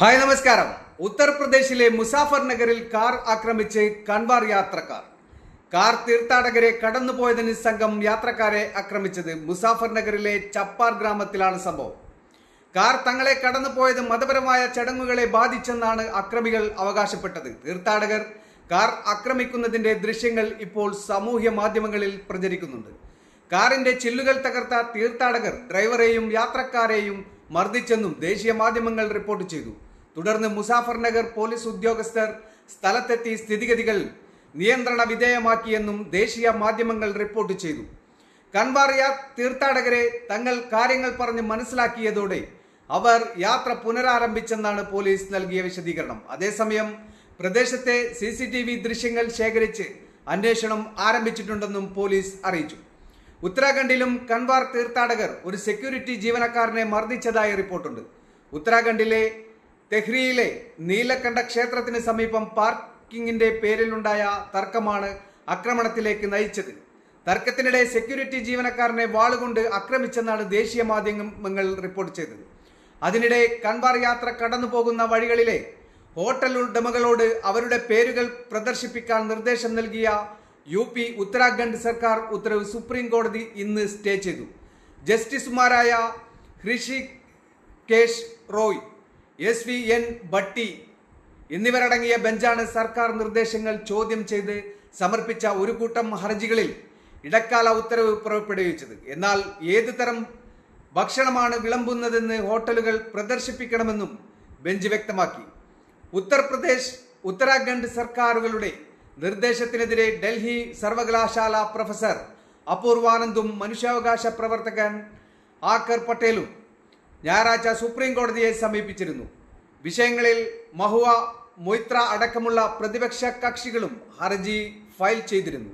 Hi നമസ്കാരം. ഉത്തർപ്രദേശിലെ മുസാഫർ നഗറിൽ കാർ ആക്രമിച്ച് കൺവാർ യാത്രക്കാർ. കാർ തീർത്ഥാടകരെ കടന്നുപോയതിന് സംഘം യാത്രക്കാരെ ആക്രമിച്ചത് മുസാഫർ നഗറിലെ ചപ്പാർ ഗ്രാമത്തിലാണ് സംഭവം. കാർ തങ്ങളെ കടന്നുപോയത് മതപരമായ ചടങ്ങുകളെ ബാധിച്ചെന്നാണ് അക്രമികൾ അവകാശപ്പെട്ടത്. തീർത്ഥാടകർ കാർ ആക്രമിക്കുന്നതിന്റെ ദൃശ്യങ്ങൾ ഇപ്പോൾ സാമൂഹ്യ മാധ്യമങ്ങളിൽ പ്രചരിക്കുന്നുണ്ട്. കാറിന്റെ ചില്ലുകൾ തകർത്ത തീർത്ഥാടകർ ഡ്രൈവറെയും യാത്രക്കാരെയും മർദ്ദിച്ചെന്നും ദേശീയ മാധ്യമങ്ങൾ റിപ്പോർട്ട് ചെയ്തു. തുടർന്ന് മുസാഫർ നഗർ പോലീസ് ഉദ്യോഗസ്ഥർ സ്ഥലത്തെത്തി സ്ഥിതിഗതികൾ നിയന്ത്രണ വിധേയമാക്കിയെന്നും ദേശീയ മാധ്യമങ്ങൾ റിപ്പോർട്ട് ചെയ്തു. കൻവാറിയ തീർത്ഥാടകരെ തങ്ങൾ കാര്യങ്ങൾ പറഞ്ഞ് മനസ്സിലാക്കിയതോടെ അവർ യാത്ര പുനരാരംഭിച്ചെന്നാണ് പോലീസ് നൽകിയ വിശദീകരണം. അതേസമയം പ്രദേശത്തെ സി സി ടി വി ദൃശ്യങ്ങൾ ശേഖരിച്ച് അന്വേഷണം ആരംഭിച്ചിട്ടുണ്ടെന്നും പോലീസ് അറിയിച്ചു. ഉത്തരാഖണ്ഡിലും കൻവാർ തീർത്ഥാടകർ ഒരു സെക്യൂരിറ്റി ജീവനക്കാരനെ മർദ്ദിച്ചതായി റിപ്പോർട്ടുണ്ട്. ഉത്തരാഖണ്ഡിലെ തെഹ്രിയിലെ നീലക്കണ്ഠ ക്ഷേത്രത്തിന് സമീപം പാർക്കിങ്ങിന്റെ പേരിലുണ്ടായ തർക്കമാണ് ആക്രമണത്തിലേക്ക് നയിച്ചത്. തർക്കത്തിനിടെ സെക്യൂരിറ്റി ജീവനക്കാരനെ വാളുകൊണ്ട് ആക്രമിച്ചെന്നാണ് ദേശീയ മാധ്യമങ്ങൾ റിപ്പോർട്ട് ചെയ്തത്. അതിനിടെ കൺവാർ യാത്ര കടന്നു പോകുന്ന വഴികളിലെ ഹോട്ടൽ ഉടമകളോട് അവരുടെ പേരുകൾ പ്രദർശിപ്പിക്കാൻ നിർദ്ദേശം നൽകിയ യു പി ഉത്തരാഖണ്ഡ് സർക്കാർ ഉത്തരവ് സുപ്രീം കോടതി ഇന്ന് സ്റ്റേ ചെയ്തു. ജസ്റ്റിസുമാരായ Hrishikesh Roy S V N Bhatti എന്നിവരടങ്ങിയ ബെഞ്ചാണ് സർക്കാർ നിർദ്ദേശങ്ങൾ ചോദ്യം ചെയ്ത് സമർപ്പിച്ച ഒരു കൂട്ടം ഹർജികളിൽ ഇടക്കാല ഉത്തരവ് പുറപ്പെടുവിച്ചത്. എന്നാൽ ഏത് തരം ഭക്ഷണമാണ് വിളമ്പുന്നതെന്ന് ഹോട്ടലുകൾ പ്രദർശിപ്പിക്കണമെന്നും ബെഞ്ച് വ്യക്തമാക്കി. ഉത്തർപ്രദേശ് ഉത്തരാഖണ്ഡ് സർക്കാരുകളുടെ നിർദ്ദേശത്തിനെതിരെ ഡൽഹി സർവകലാശാല പ്രൊഫസർ അപൂർവാനന്ദും മനുഷ്യാവകാശ പ്രവർത്തകൻ ആക്കർ പട്ടേലും ഞായറാഴ്ച സുപ്രീം കോടതിയെ സമീപിച്ചിരുന്നു. വിഷയങ്ങളിൽ മഹുവ മൊയ്ത്ര അടക്കമുള്ള പ്രതിപക്ഷ കക്ഷികളും ഹർജി ഫയൽ ചെയ്തിരുന്നു.